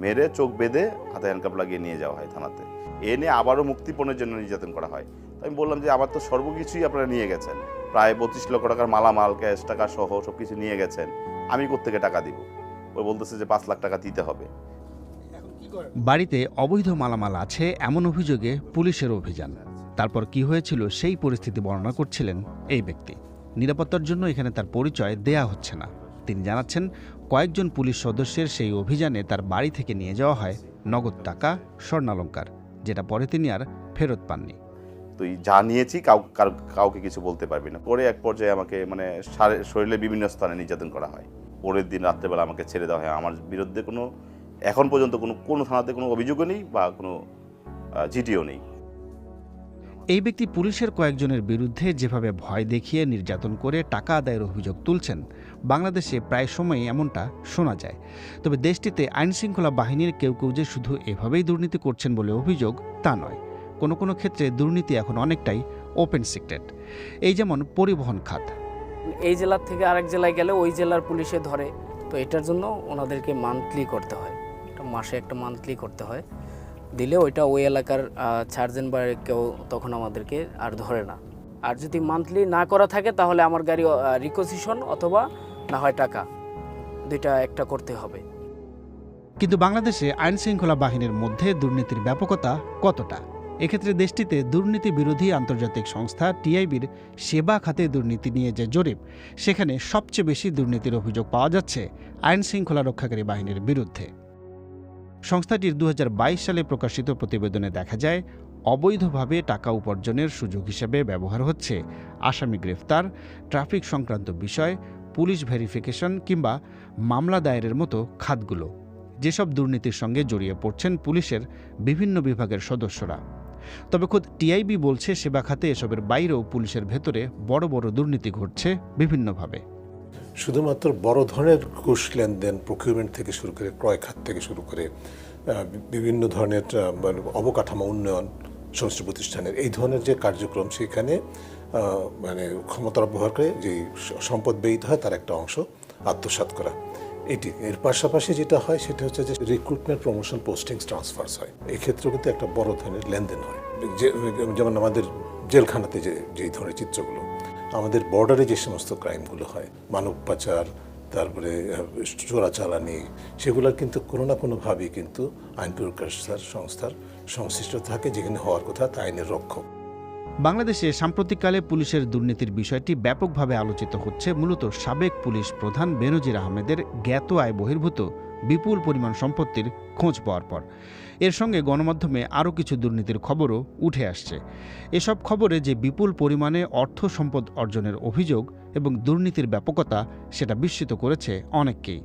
মেরে চোখ বেঁধে হাতে হ্যান্ডকাপ লাগিয়ে নিয়ে যাওয়া হয় থানাতে। এনে আবারও মুক্তিপণের জন্য নির্যাতন করা হয়। তো আমি বললাম যে, আমার তো সর্বকিছুই আপনারা নিয়ে গেছেন। প্রায় বত্রিশ লক্ষ টাকার মালামাল, ক্যাশ টাকা সহ সব কিছু নিয়ে গেছেন। আমি কোত্থেকে টাকা দিব? ওই বলতেছে যে, পাঁচ লাখ টাকা দিতে হবে। বাড়িতে অবৈধ মালামাল আছে এমন অভিযোগে পুলিশের অভিযান। তারপর কি হয়েছিল সেই পরিস্থিতি বর্ণনা করছিলেন এই ব্যক্তি। নিরাপত্তার জন্য এখানে তার পরিচয় দেয়া হচ্ছে না। তিনি জানাচ্ছেন কয়েকজন পুলিশ সদস্যের সেই অভিযানে তার বাড়ি থেকে নিয়ে যাওয়া হয় নগদ টাকা স্বর্ণালঙ্কার, যেটা পরে তিনি আর ফেরত পাননি। তুই যা নিয়েছি কাউকে কিছু বলতে পারবি না। পরে এক পর্যায়ে আমাকে মানে শরীরে বিভিন্ন স্থানে নির্যাতন করা হয়। পরের দিন রাত্রেবেলা আমাকে ছেড়ে দেওয়া হয়। আমার বিরুদ্ধে কোনো, এখন পর্যন্ত কোনো কোনো থানাতে কোনো অভিযোগও নেই বা কোনো জিডিও নেই। এই ব্যক্তি পুলিশের কয়েকজনের বিরুদ্ধে যেভাবে ভয় দেখিয়ে নির্যাতন করে টাকা আদায়ের অভিযোগ তুলছেন, বাংলাদেশে প্রায় সময়ই এমনটা শোনা যায়। তবে দেশটিতে আইনশৃঙ্খলা বাহিনীর কেউ কেউ যে শুধু এভাবেই দুর্নীতি করছেন বলে অভিযোগ, তা নয়। কোনো কোনো ক্ষেত্রে দুর্নীতি এখন অনেকটাই ওপেন সিক্রেট এই যেমন পরিবহন খাত। এই জেলার থেকে আরেক জেলায় গেলে ওই জেলার পুলিশে ধরে। তো এটার জন্য ওনাদেরকে মান্থলি করতে হয়। মাসে একটা মান্থলি করতে হয়। দিলে ওইটা ওই এলাকার সার্জেন বা কেউ তখন আমাদেরকে আর ধরে না। আর যদি মান্থলি না করা থাকে তাহলে আমার গাড়ি রিকোজিশন অথবা না হয় টাকা, দুইটা একটা করতে হবে। কিন্তু বাংলাদেশে আইনশৃঙ্খলা বাহিনীর মধ্যে দুর্নীতির ব্যাপকতা কতটা? এক্ষেত্রে দেশটিতে দুর্নীতি বিরোধী আন্তর্জাতিক সংস্থা টিআইবির সেবা খাতে দুর্নীতি নিয়ে যে জরিপ, সেখানে সবচেয়ে বেশি দুর্নীতির অভিযোগ পাওয়া যাচ্ছে আইন শৃঙ্খলা রক্ষাকারী বাহিনীর বিরুদ্ধে। সংস্থাটির দু হাজার বাইশ সালে প্রকাশিত প্রতিবেদনে দেখা যায়, অবৈধভাবে টাকা উপার্জনের সুযোগ হিসেবে ব্যবহার হচ্ছে আসামি গ্রেফতার, ট্রাফিক সংক্রান্ত বিষয়, পুলিশ ভেরিফিকেশন কিংবা মামলা দায়েরের মতো খাতগুলো। যেসব দুর্নীতির সঙ্গে জড়িয়ে পড়ছেন পুলিশের বিভিন্ন বিভাগের সদস্যরা। তবে খোদ টিআইবি বলছে, সেবা খাতে এসবের বাইরেও পুলিশের ভেতরে বড় বড় দুর্নীতি ঘটছে বিভিন্নভাবে। শুধুমাত্র বড় ধরনের ঘুষ লেনদেন প্রকিউরমেন্ট থেকে শুরু করে ক্রয় খাত থেকে শুরু করে বিভিন্ন ধরনের মানে অবকাঠামো উন্নয়ন, সংশ্লিষ্ট প্রতিষ্ঠানের, এই ধরনের যে কার্যক্রম সেখানে মানে ক্ষমতার ব্যবহার করে যে সম্পদ ব্যয়িত হয় তার একটা অংশ আত্মসাৎ করা। এটি, এর পাশাপাশি যেটা হয় সেটা হচ্ছে যে রিক্রুটমেন্ট প্রমোশন পোস্টিংস ট্রান্সফার্স হয়। এক্ষেত্রেও কিন্তু একটা বড় ধরনের লেনদেন হয়। যেমন আমাদের জেলখানাতে যে যেই ধরনের চিত্রগুলো আমাদের বর্ডারে যে সমস্ত ক্রাইমগুলো হয়, মানব পাচার, তারপরে চোরাচালানি সেগুলোর কিন্তু কোনো না কোনোভাবেই কিন্তু আইন প্রকাশ সংস্থার সংশ্লিষ্ট থাকে, যেখানে হওয়ার কথা তা আইনের রক্ষক। বাংলাদেশে সাম্প্রতিককালে পুলিশের দুর্নীতির বিষয়টি ব্যাপকভাবে আলোচিত হচ্ছে, মূলত সাবেক পুলিশ প্রধান বেনজির আহমেদের জ্ঞাত আয় বহির্ভূত, বিপুল পরিমাণ সম্পত্তির খোঁজ পাওয়ার পর। এর সঙ্গে গণমাধ্যমে আরও কিছু দুর্নীতির খবরও উঠে আসছে। এসব খবরে যে বিপুল পরিমাণে অর্থ সম্পদ অর্জনের অভিযোগ এবং দুর্নীতির ব্যাপকতা, সেটা বিস্মিত করেছে অনেককেই।